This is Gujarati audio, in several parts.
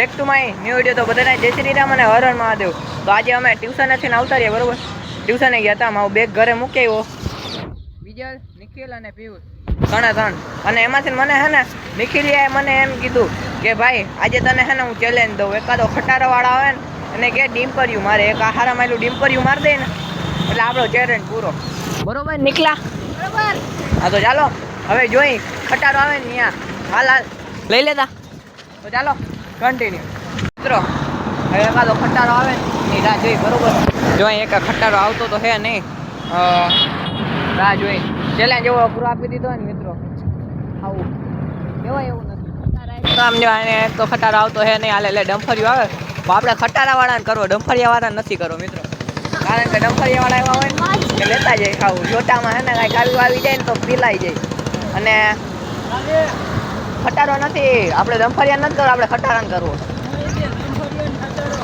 Back to my new video તો બધાને જય શ્રી રામ અને હર હર મહાદેવ. તો આજે અમે ટ્યુશનેથી આવતા રહીએ બરોબર? ટ્યુશને ગયા હતા મારું બેગ ઘરે મૂકી આવ્યો. વિજય નિખિલ અને પિયુષ. ત્રણે ત્રણ અને એમાંથી મને હે ને નિખિલિયાએ મને એમ કીધું કે ભાઈ આજે તને હે ને હું ચેલેન્જ દઉં. એકાદો ખટારાવાળા આવે ને અને કે ડિમ્પર્યું મારે એક આહારા માયલું ડિમ્પર્યું મારી દે ને. એટલે આપણો ચેલેન્જ પૂરો. બરોબર નીકળ્યા બરોબર. હા તો ચાલો. હવે જોઈ ખટારો આવે ને ત્યાં. હાલ હાલ. લઈ લેતા. તો ચાલો. કન્ટિન્યુ મિત્રો, હવે એકાદો ખટારો આવે ને રાહ જોઈ, બરોબર? જોઈ એક ખટારો આવતો તો હે નહીં. રાહ જોઈ. ચેલેન્જ એવો પૂરો આપી દીધો ને, મિત્રો. આવું. કહેવાય એવું નથી. આમ જો આને એક તો ખટારો આવતો હે નહીં, હાલે એટલે ડમ્ફરિયું આવે. તો આપણે ખટારાવાળાને કરવો ડમ્ફરિયાવાળા નથી કરવો, મિત્રો. કારણ કે ડમફરિયાવાળા એવા હોય ને લેતા જાય ખાવું. લોટામાં હે ને કાંઈ આવી આવી જાય ને, તો પીલાઈ જાય. અને ખટારો નથી. આપણે ડમ્ફરિયા નથી કરવો આપણે ખટારાને કરવો.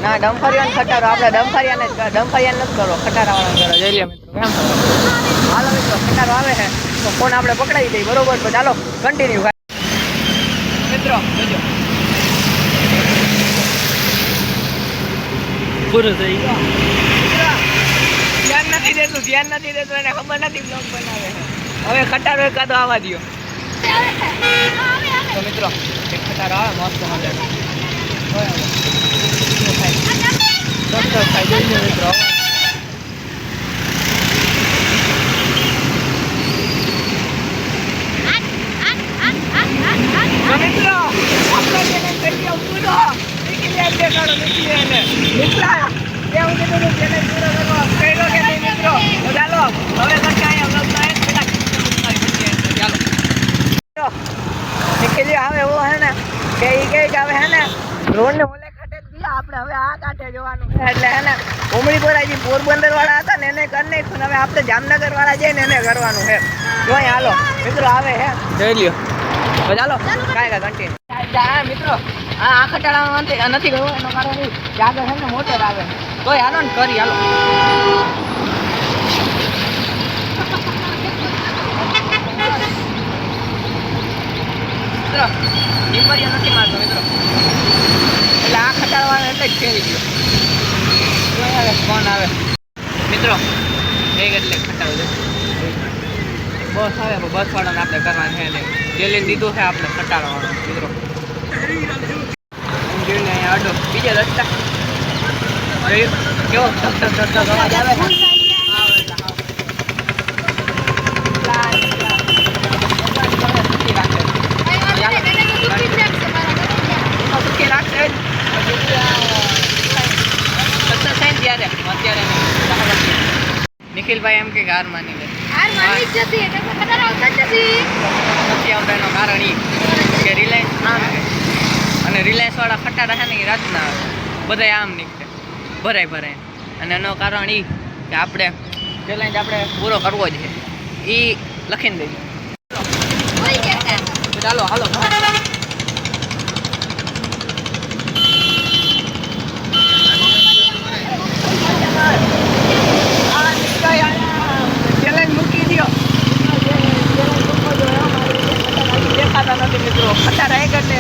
ના ડમફરિયા ખટારો આપણે ડમ્ફરિયાને જ ડમફરિયા નથી કરવો ખટારાવાળાને કરો જઈ લ્યો મિત્રો કેમ? હાલો મિત્રો ખટારો આવે છે. તો ફોન આપણે પકડાવી દઈએ બરોબર? તો ચાલો કન્ટિન્યુ મિત્રો જોજો. પૂરું થઈ ગયું. ધ્યાન નથી દેતું ધ્યાન નથી દેતું એને ખબર નથી બ્લોગ બનાવે હવે ખટારો એકાદો આવવા દ્યો. તો મિત્રો, એક ખટારો આવે મસ્ત. શું થાય? ચોક્કસ થાય જોઈ લો મિત્રો. મિત્રો હવે નીકળી આવે એવો હે ને કે ઈ કહે કે હવે હે ને રોડ ને ઓલે કાંઠે ગયા આપણે હવે આ કાંઠે જવાનું. એટલે હે ને ઉમરી બોરાજી પોરબંદર વાળા હતા ને એને કરી નાખ્યું હવે આપણે જામનગર વાળા જઈને એને કરવાનું છે. જોઈ હાલો મિત્રો આવે હે. જોઈ લ્યો. ચાલો. કાંઈ કાંઈ કન્ટિન્યુ મિત્રો આ આ ખટાડામાં નથી ગયો એનો કારણ એ કે આગળ ને મોટર આવે. તોય હાલો ને કરી હાલો. મિત્રો નથી મારતો મિત્રો એટલે આ ખટાડવાનો એટલે જ ફેરી ગયો જોઈ આવે ફોન આવે મિત્રો એક એટલે ખટાડો બસ આવે બસ વાળાને આપણે કરવાનું છે ને ચેલેન્જ દીધું છે આપણે ખટાડવાનો મિત્રો જોઈને અડો બીજા રસ્તા? કેવો ધક ધક ધક અવાજ આવે છે, આવે. એટલા, એટલા. ભગવાન તમે સુખી રાખે. એમાં સુખી રાખશે જ. પછી આ success થાય ને ત્યારે અત્યારે નહીં. નિખિલભાઈ એમ કે હાર માની લે. નથી. આવતા એનું કારણ ઈ કે રિલાયન્સ આમ અને રિલાયન્સ વાળા ખટારા છે ને એ રાતના આવે. બધાય આમ નીકળે. ભરાય ભરાય. અને એનું કારણ ઈ કે આપણે ચેલેન્જ આપણે પૂરો કરવો જ છે. એ લખીને દઈએ ચાલો હાલો ચેલેન્જ મૂકી દો દેખાતા નથી મિત્રો ખટારા એક એટલે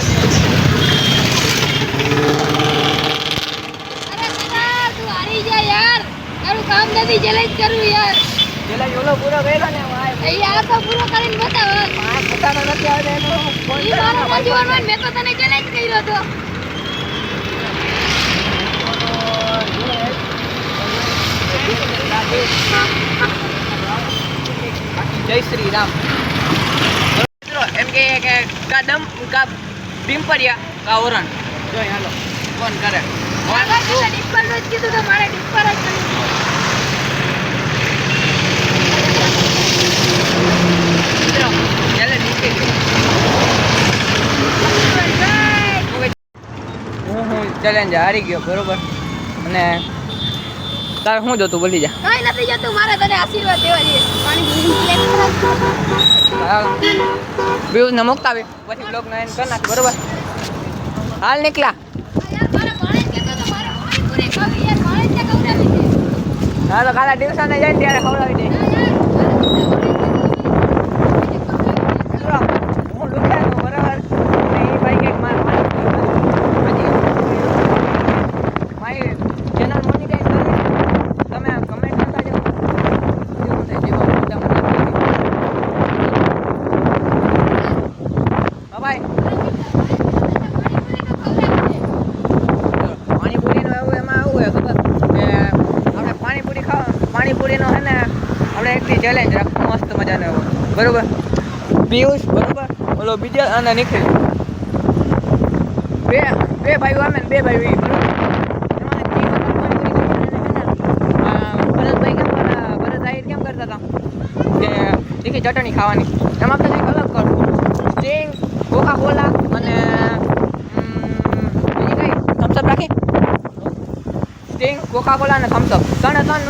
કામ નથી ચેલેન્જ કરવું યાર. પેલા ઓલો પૂરો કર્યો ને ભાઈ આ તો પૂરો કરીને બતાવ. આ પોતાનો નથી આવે એનો ફોન મારો નથી ઓનલાઈન મેં તો તને ચેલેન્જ કર્યો હતો. જય શ્રી રામ. મિત્રો એમ કે કે કા દમ કા પિંપરિયા કા ઓરણ. જો હાલો ફોન કરે. ફોન કીધું તો મારે ડિસ્પર જ કરવું મિત્રો ચાલે નીકળી હું હું ચેલેન્જ હારી ગયો બરોબર? અને તારે શું જોતું બોલી જા. કઈ નથી જોતું મારે તને આશીર્વાદ દેવા જોઈએ. પાણી વ્યૂઝ ને મુકતા આવી પછી બ્લોગ ને એન્ડ કરી નાખ બરોબર? હાલ નીકળ્યા. હા તો કાલે દિવસાને જાય ત્યારે ખવડાવી દે મિત્રો હું દુખ્યાનો બરાબર અને એ ભાઈ કંઈક માર માર હાજી ચેલેન્જ રાખું મસ્ત મજાને બરોબર? પિયુષ બરોબર? ઓલો બીજો અને નિખિલ. બે બે ભાઈઓ આવે ને બે ભાઈઓ ઈ, બરોબર? તીખી ચટણી ખાવાની. એમાં આપણે કંઈક અલગ કરવું. સ્ટિંગ કોકા કોલા અને થમ્સઅપ રાખી? સ્ટિંગ કોકા કોલા અને થમ્સઅપ ત્રણે ત્રણ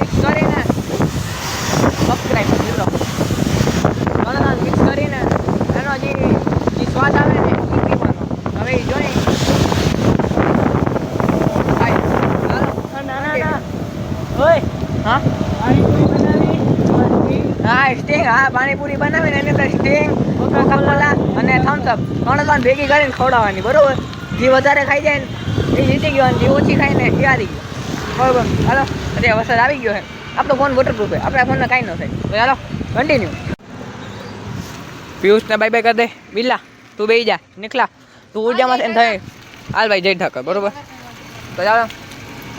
મિક્સ કરીને સબસ્ક્રાઈબ મિત્રો ત્રણે ત્રણ મિક્સ કરીને એનો જે જે સ્વાદ આવે ને એ પીવાનો હવે એ જોઈ ખાય. ચાલો. હા હા સ્ટિંગ હા, પાણીપુરી બનાવીને એની અંદર સ્ટિંગ કોકાકોલા અને થમ્સઅપ ત્રણ ત્રણ ભેગી કરીને ખવડાવવાની, બરોબર? જે વધારે ખાઈ જાય ને, એ જીતી ગયો અને જે ઓછી ખાય ને એ હારી ગયો. બરોબર? હાલો? અત્યારે વરસાદ આવી ગયો છે આપણો ફોન વોટરપ્રૂફ છે આપણા ફોનને કાંઈ ન થાય. તો ચાલો કન્ટિન્યુ પિયુષને બાય બાય કરી દે. બિલ્લા, તું બેસી જા. નીકળા તું ઉર્જામાં થાય. હાલ ભાઈ જઈ ઠાકર, બરોબર? તો ચાલો.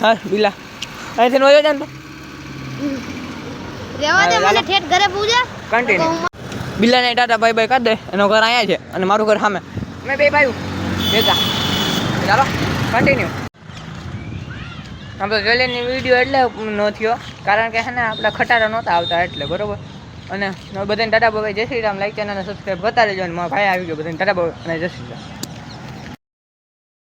હા બિલ્લા. અહીંથી નો જાય ને રેવા દે મને ઠેઠ ઘરે પૂજા. કન્ટિન્યુ બિલ્લાને ટાટા ભાઈ ભાઈ કરી દે. એનો ઘર અહીંયા છે અને મારું ઘર સામે. મેં બે ભાઈ ભેગા. ચાલો કન્ટિન્યુ આપણે ગલેની વીડિયો એટલે ન થયો. કારણ કે હે ને આપણા ખટારા નહોતા આવતા એટલે બરોબર? અને બધાને ટાટા ભાઈ જય Shri Ram like channel subscribe કરતા રહેજો અને મારા ભાઈ આવી ગયો બધાને ટાટા ભાઈ અને જય શ્રી રામ.